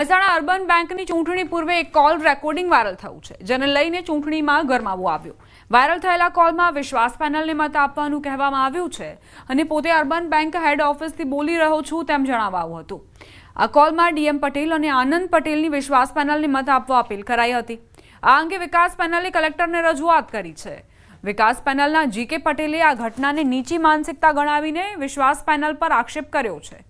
Mehsana urban બેંકની ચૂંટણી પૂર્વે એક કોલ રેકોર્ડિંગ વાયરલ થયું છે, જેને લઈને ચૂંટણીમાં ગરમાવો આવ્યો. વાયરલ થયેલા કોલમાં વિશ્વાસ પેનલને મત આપવાનું કહેવામાં આવ્યું છે અને પોતે અર્બન બેંક હેડ ઓફિસથી બોલી રહ્યો છું તેમ જણાવાયું હતું. આ કોલમાં ડીએમ પટેલ અને આનંદ પટેલની વિશ્વાસ પેનલને મત આપવા અપીલ કરાઈ હતી. આ અંગે વિકાસ પેનલે કલેક્ટરને રજૂઆત કરી છે. વિકાસ પેનલના જીકે પટેલે આ ઘટનાને નીચી માનસિકતા ગણાવીને વિશ્વાસ પેનલ પર આક્ષેપ કર્યો છે.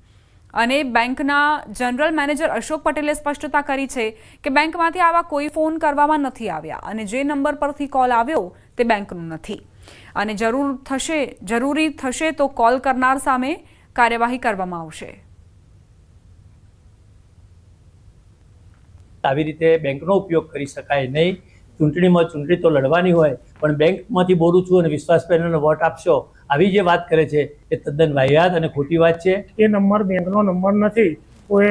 અને બેંકના જનરલ મેનેજર અશોક પટેલે સ્પષ્ટતા કરી છે કે બેંકમાંથી આવા કોઈ ફોન કરવામાં નથી આવ્યા અને જે નંબર પરથી કોલ આવ્યો તે બેંકનું નથી. અને જરૂર થશે, જરૂરી થશે તો કોલ કરનાર સામે કાર્યવાહી કરવામાં આવશે. આવી રીતે બેંકનો ઉપયોગ કરી શકાય નહીં. ચૂંટણીમાં ચૂંટણી તો લડવાની હોય, પણ બેંકમાંથી બોલું છું અને વિશ્વાસ પેનલને વોટ આપશો આવી જે વાત કરે છે એ તદ્દન વાહિયાત અને ખોટી વાત છે. એ નંબર બેંકનો નંબર નથી. કોઈ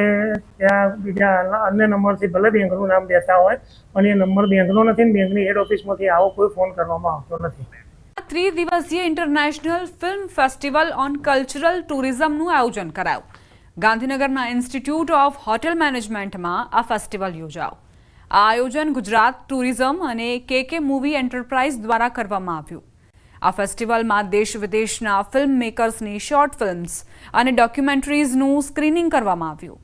ત્યાં બીજા અન્ય નંબરથી ભલે બેંકનું નામ દેતા હોય પણ એ નંબર બેંકનો નથી ને બેંકની હેડ ઓફિસમાંથી આવો કોઈ ફોન કરવામાં આવતો નથી. ત્રિદિવસીય international film festival on cultural ટુરિઝમનું આયોજન કરાયું. ગાંધીનગરના ઇન્સ્ટિટ્યૂટ ઓફ હોટેલ મેનેજમેન્ટમાં આ ફેસ્ટિવલ યોજાયો. આ આયોજન ગુજરાત ટુરિઝમ અને કે કે મૂવી એન્ટરપ્રાઇઝ દ્વારા કરવામાં આવ્યું. આ ફેસ્ટિવલમાં દેશ વિદેશના ફિલ્મ મેકર્સની શોર્ટ ફિલ્મ્સ અને ડોક્યુમેન્ટરીઝનું સ્ક્રીનિંગ કરવામાં આવ્યું.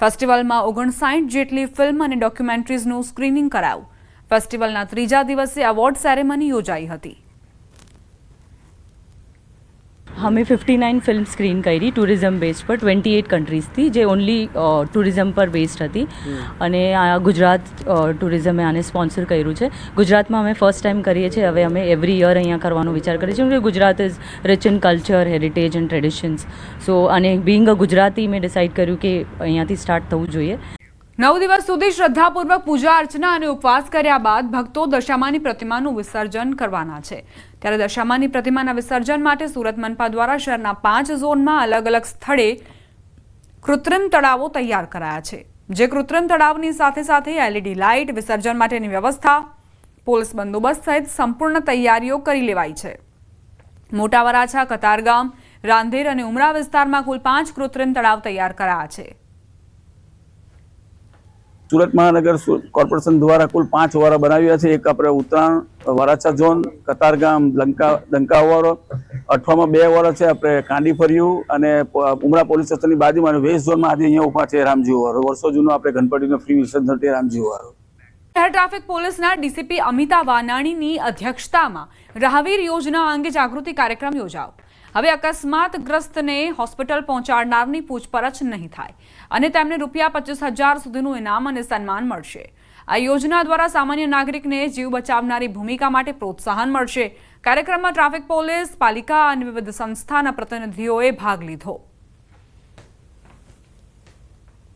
ફેસ્ટિવલમાં ઓગણસાઠ જેટલી ફિલ્મ અને ડોક્યુમેન્ટરીઝનું સ્ક્રીનિંગ કરાયું. ફેસ્ટિવલના ત્રીજા દિવસે એવોર્ડ સેરેમની યોજાઈ હતી. અમે ફિફ્ટી નાઇન ફિલ્મ સ્ક્રીન કરી ટુરિઝમ બેઝ પર ટ્વેન્ટી એટ કન્ટ્રીઝથી જે ઓનલી ટુરિઝમ પર બેઝડ હતી અને આ ગુજરાત ટુરિઝમે આને સ્પોન્સર કર્યું છે ગુજરાતમાં અમે ફર્સ્ટ ટાઈમ કરીએ છીએ હવે અમે એવરી યર અહીંયા કરવાનો વિચાર કરીએ છીએ કે Gujarat is rich in culture heritage and traditions so અને બિંગ અ ગુજરાતી મેં ડિસાઇડ કર્યું કે અહીંયાથી સ્ટાર્ટ થવું જોઈએ નવ દિવસ સુધી શ્રદ્ધાપૂર્વક પૂજા અર્ચના અને ઉપવાસ કર્યા બાદ ભક્તો દશામાની પ્રતિમાનું વિસર્જન કરવાના છે. ત્યારે દશામાની પ્રતિમાના વિસર્જન માટે સુરત મનપા દ્વારા શહેરના પાંચ ઝોનમાં અલગ અલગ સ્થળે કૃત્રિમ તળાવો તૈયાર કરાયા છે. જે કૃત્રિમ તળાવની સાથે સાથે એલઈડી લાઇટ, વિસર્જન માટેની વ્યવસ્થા, પોલીસ બંદોબસ્ત સહિત સંપૂર્ણ તૈયારીઓ કરી લેવાઈ છે. મોટા વરાછા કતારગામ, રાંધેર અને ઉમરા વિસ્તારમાં કુલ પાંચ કૃત્રિમ તળાવ તૈયાર કરાયા છે. સુરત મહાનગર કોર્પોરેશન દ્વારા કુલ પાંચ વારા બનાવ્યા છે. એક આપણે ઉત્તરાયણ, વરાછા ઝોન, કતારગામ, લંકા લંકાવાળો અઠવામાં બે વાળા છે આપણે કાંડી ફર્યું અને ઉમરા પોલીસ સ્ટેશનની બાજુમાં વેસ્ટ ઝોનમાં આજે અહીંયા ઊભા છે રામજી વાળો. વર્ષો જૂનો આપણે ગણપતિનો ફ્રી વિસર્જન છે રામજી વાળો. શહેર ટ્રાફિક પોલીસના ડીસીપી અમિતા વાનાણીની અધ્યક્ષતામાં રાહવીર યોજના અંગે જાગૃતિ કાર્યક્રમ યોજાયો. હવે અકસ્માતગ્રસ્તને હોસ્પિટલ પહોંચાડનારની પૂછપરછ નહીં થાય અને તેમને રૂપિયા પચીસ હજાર સુધીનું ઇનામ અને સન્માન મળશે. આ યોજના દ્વારા સામાન્ય નાગરિકને જીવ બચાવનારી ભૂમિકા માટે પ્રોત્સાહન મળશે. કાર્યક્રમમાં ટ્રાફિક પોલીસ, પાલિકા અને વિવિધ સંસ્થાના પ્રતિનિધિઓએ ભાગ લીધો.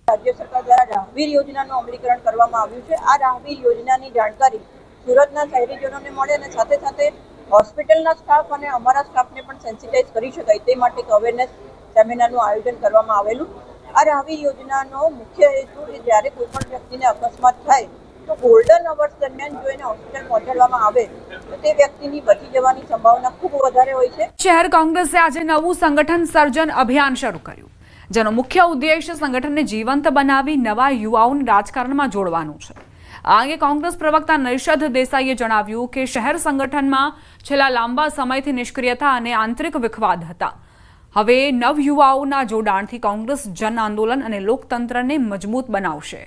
રાજ્ય સરકાર દ્વારા રાહવીર યોજનાનું અમલીકરણ કરવામાં આવ્યું છે. આ રાહવીર યોજનાની જાણકારી સુરતના શહેરીજનોને મળે અને સાથે સાથે હોસ્પિટલના સ્ટાફ અને અમારા સ્ટાફને પણ સેન્સિટાઇઝ કરી શકાય તે માટે એક અવેરનેસ સેમિનારનું આયોજન કરવામાં આવેલું. આ આવી યોજનાનો મુખ્ય હેતુ એ જ્યારે કોઈ પણ વ્યક્તિને અકસ્માત થાય તો ગોલ્ડન અવર્સ દરમિયાન જો એને હોસ્પિટલ પહોંચાડવામાં આવે, તો તે વ્યક્તિની બચી જવાની સંભાવના ખૂબ વધારે હોય છે. શહેર કોંગ્રેસે આજે નવું સંગઠન સર્જન અભિયાન શરૂ કર્યું, જેનો મુખ્ય ઉદ્દેશ સંગઠનને જીવંત બનાવી નવા યુવાઓને રાજકારણમાં જોડવાનું છે. આ અંગે કોંગ્રેસ પ્રવક્તા નૈષદ દેસાઈએ જણાવ્યું કે શહેર સંગઠનમાં છેલ્લા લાંબા સમયથી નિષ્ક્રિયતા અને આંતરિક વિખવાદ હતા. હવે નવયુવાઓના જોડાણથી કોંગ્રેસ જન આંદોલન અને લોકતંત્રને મજબૂત બનાવશે.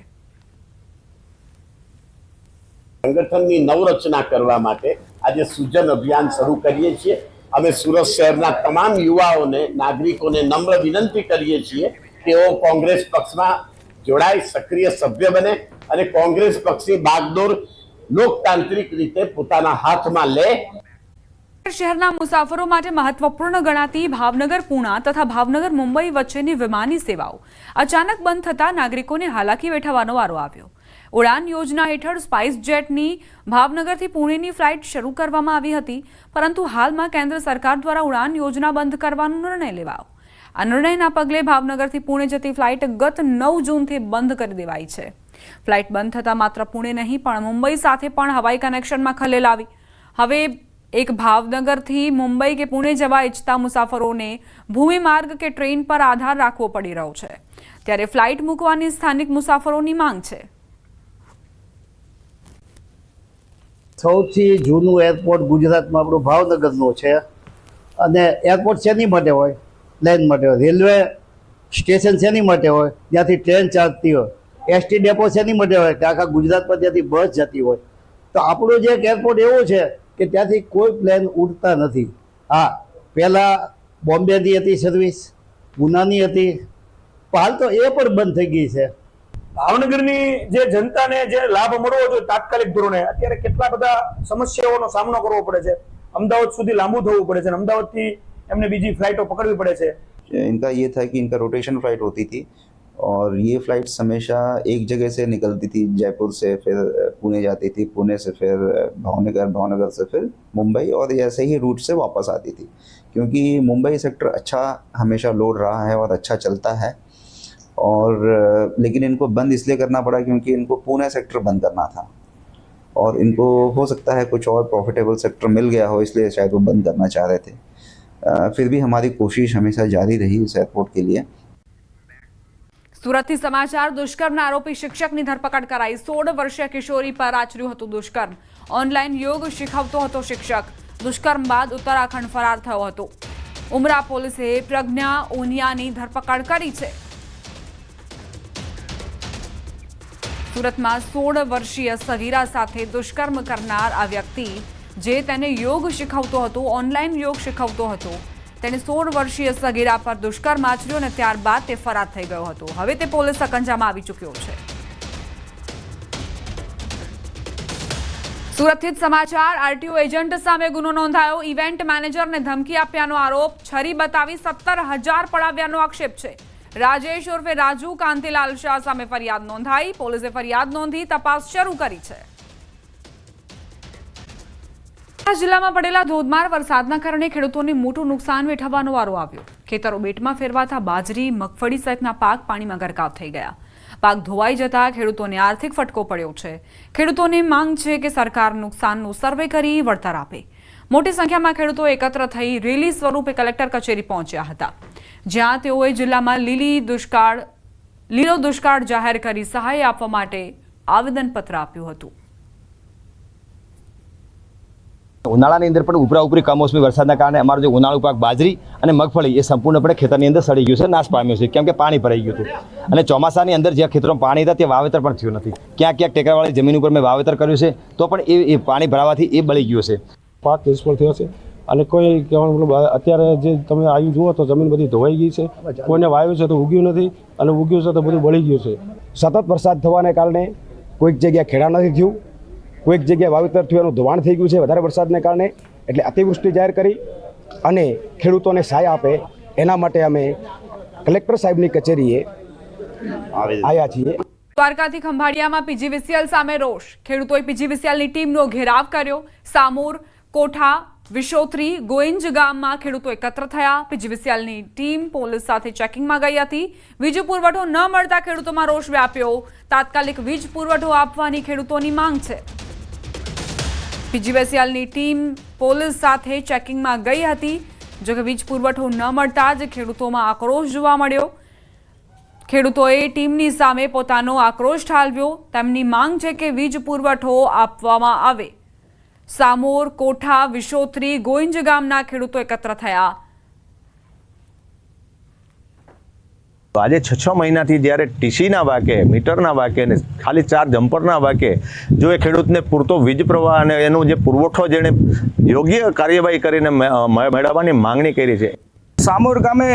સંગઠનની નવરચના કરવા માટે આજે સૂજન અભિયાન શરૂ કરીએ છીએ. અમે સુરત શહેરના તમામ યુવાઓને, નાગરિકોને નમ્ર વિનંતી કરીએ છીએ તેઓ કોંગ્રેસ પક્ષમાં જોડાય, સક્રિય સભ્ય બને અને કોંગ્રેસ પક્ષની બાગડોર લોકતાંત્રિક રીતે પોતાના હાથમાં લે. શહેરના મુસાફરો માટે મહત્વપૂર્ણ ગણાતી ભાવનગર પૂણા તથા ભાવનગર મુંબઈ વચ્ચેની વિમાની સેવાઓ અચાનક બંધ થતા નાગરિકોને હાલાકી વેઠવાનો વારો આવ્યો. ઉડાન યોજના હેઠળ સ્પાઇસ જેટની ભાવનગરથી પુણેની ફ્લાઇટ શરૂ કરવામાં આવી હતી, પરંતુ હાલમાં કેન્દ્ર સરકાર દ્વારા ઉડાન યોજના બંધ કરવાનો નિર્ણય લેવાયો. આ નિર્ણયના પગલે ભાવનગરથી પુણે જતી ફ્લાઇટ ગત નવ જૂનથી બંધ કરી દેવાઈ છે. ફ્લાઇટ બંધ થતાં માત્ર પુણે નહીં, પણ મુંબઈ સાથે પણ હવાઈ કનેક્શનમાં ખલેલ આવી. હવે એક ભાવનગરથી મુંબઈ કે પુણે જવા ઈચ્છતા મુસાફરોને ભૂમિ માર્ગ કે ટ્રેન પર આધાર રાખવો પડી રહ્યો છે. ત્યારે ફ્લાઇટ મૂકવાની સ્થાનિક મુસાફરોની માંગ છે. સૌથી જૂનું એરપોર્ટ ગુજરાતમાં આપણું ભાવનગરનું છે. અને એરપોર્ટ શેની માટે હોય? પ્લેન માટે હોય. રેલવે સ્ટેશન શેની માટે હોય? ત્યાંથી ટ્રેન ચાલતી હોય. એસટી ડેપો શેની માટે હોય? કે આખા ગુજરાતમાં ત્યાંથી બસ જતી હોય. તો આપણું જે એરપોર્ટ એવું છે કે ત્યાંથી કોઈ પ્લેન ઉડતા નથી. હા, પહેલાં બોમ્બેની હતી સર્વિસ ગુનાની હતી. હાલ તો એ પણ બંધ થઈ ગઈ છે. ભાવનગરની જે જનતાને જે લાભ મળવો જોઈએ તાત્કાલિક ધોરણે, અત્યારે કેટલા બધા સમસ્યાઓનો સામનો કરવો પડે છે. અમદાવાદ સુધી લાંબુ થવું પડે છે અમદાવાદથી એમને બીજી ફ્લાઇટો પકડવી પડે છે इनका ये था कि इनका रोटेशन फ्लाइट होती थी और ये फ्लाइट्स हमेशा एक जगह से निकलती थी जयपुर से फिर पुणे जाती थी पुणे से फिर भावनगर भावनगर से फिर मुंबई और ऐसे ही रूट से वापस आती थी क्योंकि मुंबई सेक्टर अच्छा हमेशा लोड रहा है और अच्छा चलता है और लेकिन इनको बंद इसलिए करना पड़ा क्योंकि इनको पुणे सेक्टर बंद करना था और इनको हो सकता है कुछ और प्रॉफिटेबल सेक्टर मिल गया हो इसलिए शायद वो बंद करना चाह रहे थे अ, फिर भी हमारी कोशिश हमेशा जारी रही इस एयरपोर्ट के लिए સુરતથી સમાચાર દુષ્કર્મના આરોપી શિક્ષકની ધરપકડ કરાઈ સોળ વર્ષીય કિશોરી પર આચર્યું હતું દુષ્કર્મ ઓનલાઈન યોગ શીખવતો હતો શિક્ષક દુષ્કર્મ બાદ ઉત્તરાખંડ ફરાર થયો હતો ઉમરા પોલીસે પ્રજ્ઞા ઓનિયાની ધરપકડ કરી છે સુરતમાં સોળ વર્ષીય સગીરા સાથે દુષ્કર્મ કરનાર આ વ્યક્તિ જે તેને યોગ શીખવતો હતો, ઓનલાઈન યોગ શીખવતો હતો. તેણે સોળ વર્ષીય સગીરા પર દુષ્કર્મ આચર્યો અને ત્યારબાદ તે ફરાર થઈ ગયો હતો. હવે તે પોલીસ સકંજામાં આવી ચૂક્યો છે. સુરતથી સમાચાર, આરટીઓ એજન્ટ સામે ગુનો નોંધાયો. ઇવેન્ટ મેનેજરને ધમકી આપ્યાનો આરોપ, છરી બતાવી સત્તર હજાર પડાવ્યાનો આક્ષેપ છે. રાજેશ ઉર્ફે રાજુ કાંતિલાલ શાહ સામે ફરિયાદ નોંધાઈ. પોલીસે ફરિયાદ નોંધી તપાસ શરૂ કરી છે. જિલ્લામાં પડેલા ધોધમાર વરસાદના કારણે ખેડૂતોને મોટું નુકસાન વેઠવવાનો વારો આવ્યો. ખેતરો બેટમાં ફેરવાતા બાજરી, મગફળી સહિતના પાક પાણીમાં ગરકાવ થઈ ગયા. પાક ધોવાઈ જતા ખેડૂતોને આર્થિક ફટકો પડ્યો છે. ખેડૂતોની માંગ છે કે સરકાર નુકસાનનું સર્વે કરી વળતર આપે. મોટી સંખ્યામાં ખેડૂતો એકત્ર થઈ રેલી સ્વરૂપે કલેક્ટર કચેરી પહોંચ્યા હતા. જ્યાં તેઓએ જિલ્લામાં લીલી દુષ્કાળ, લીલો દુષ્કાળ જાહેર કરી સહાય આપવા માટે આવેદનપત્ર આપ્યું હતું. ઉનાળાની અંદર પણ ઉપરા ઉપરી કમોસમી વરસાદના કારણે અમારો જે ઉનાળુ પાક બાજરી અને મગફળી એ સંપૂર્ણપણે ખેતરની અંદર સડી ગયું છે, નાશ પામ્યું છે, કેમ કે પાણી ભરાઈ ગયું હતું. અને ચોમાસાની અંદર જ્યાં ખેતરોમાં પાણી હતા, ત્યાં વાવેતર પણ થયું નથી. ક્યાંક ક્યાંક ટેકરાવાળી જમીન ઉપર મેં વાવેતર કર્યું છે, તો પણ એ પાણી ભરાવાથી એ બળી ગયું છે. પાક નિષ્ફળ થયો છે. અને કોઈ કહેવાનું મતલબ અત્યારે જે તમે આવ્યું જુઓ તો જમીન બધી ધોવાઈ ગઈ છે. કોઈને વાવ્યું છે તો ઉગ્યું નથી, અને ઉગ્યું છે તો બધું બળી ગયું છે. સતત વરસાદ થવાને કારણે કોઈક જગ્યાએ ખેડા નથી થયું. કોઈક જગ્યાએ વાવેતર થયું એનું ધોવાણ થઈ ગયું છે વધારે વરસાદને કારણે એટલે અતિવૃષ્ટિ જાહેર કરી અને ખેડૂતોને સહાય આપે એના માટે અમે કલેક્ટર સાહેબની કચેરીએ આવ્યા છીએ. દ્વારકાથી ખંભાળિયામાં પીજીવીસીએલ સામે રોષ. ખેડૂતોએ પીજીવીસીએલની ટીમનો ઘેરાવ કર્યો. સામૂર કોઠા વિશોત્રી ગોઈંજ ગામમાં ખેડૂતો એકત્ર થયા. પીજીવીસીએલની ટીમ પોલીસ સાથે ચેકિંગમાં ગઈ હતી. વીજ પુરવઠો ન મળતા ખેડૂતોમાં રોષ વ્યાપ્યો. તાત્કાલિક વીજ પુરવઠો આપવાની ખેડૂતોની માંગ છે. પીજીવીસીએલની ટીમ પોલીસ સાથે ચેકિંગમાં ગઈ હતી. જોકે વીજ પુરવઠો ન મળતા જ ખેડૂતોમાં આક્રોશ જોવા મળ્યો. ખેડૂતોએ ટીમની સામે પોતાનો આક્રોશ ઠાલવ્યો. તેમની માંગ છે કે વીજ પુરવઠો આપવામાં આવે. સામોર, કોઠા વિશોત્રી ગોઈંજ ગામના ખેડૂતો એકત્ર થયા. તો આજે છ છ મહિનાથી જ્યારે ટીસીના વાકે, મીટરના વાકે ને ખાલી ચાર જમ્પરના વાકે જો એ ખેડૂતને પૂરતો વીજ પ્રવાહ અને એનો જે પુરવઠો જેણે યોગ્ય કાર્યવાહી કરીને મેળવવાની માંગણી કરી છે. સામોર ગામે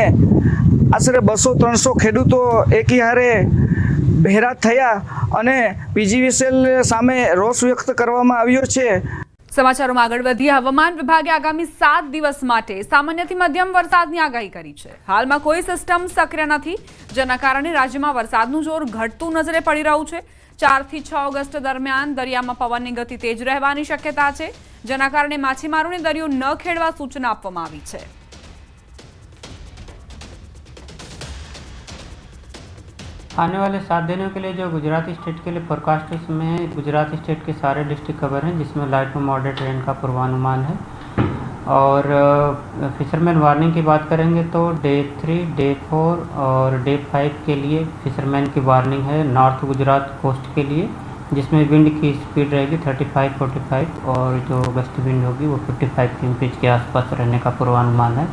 આશરે બસો ત્રણસો ખેડૂતો એકી હારે બહેરાત થયા અને પીજીવીસીએલ સામે રોષ વ્યક્ત કરવામાં આવ્યો છે. સમાચારોમાં આગળ વધીએ. હવામાન વિભાગે આગામી સાત દિવસ માટે સામાન્યથી મધ્યમ વરસાદની આગાહી કરી છે. હાલમાં કોઈ સિસ્ટમ સક્રિય નથી, જેના કારણે રાજ્યમાં વરસાદનું જોર ઘટતું નજરે પડી રહ્યું છે. ચારથી છ ઓગસ્ટ દરમિયાન દરિયામાં પવનની ગતિ તેજ રહેવાની શક્યતા છે, જેના કારણે માછીમારોને દરિયો ન ખેડવા સૂચના આપવામાં આવી છે. आने वाले सात दिनों के लिए जो गुजरात स्टेट के लिए फोरकास्ट है, इसमें गुजरात स्टेट के सारे डिस्ट्रिक्ट कवर हैं, जिसमें लाइट टू मॉडरेट रेन का पूर्वानुमान है। और फिशरमैन वार्निंग की बात करेंगे तो डे थ्री डे फोर और डे फाइव के लिए फिशरमैन की वार्निंग है नॉर्थ गुजरात कोस्ट के लिए, जिसमें विंड की स्पीड रहेगी 35 45 और जो वेस्ट विंड होगी वो 55 किलोमीटर के आसपास रहने का पूर्वानुमान है।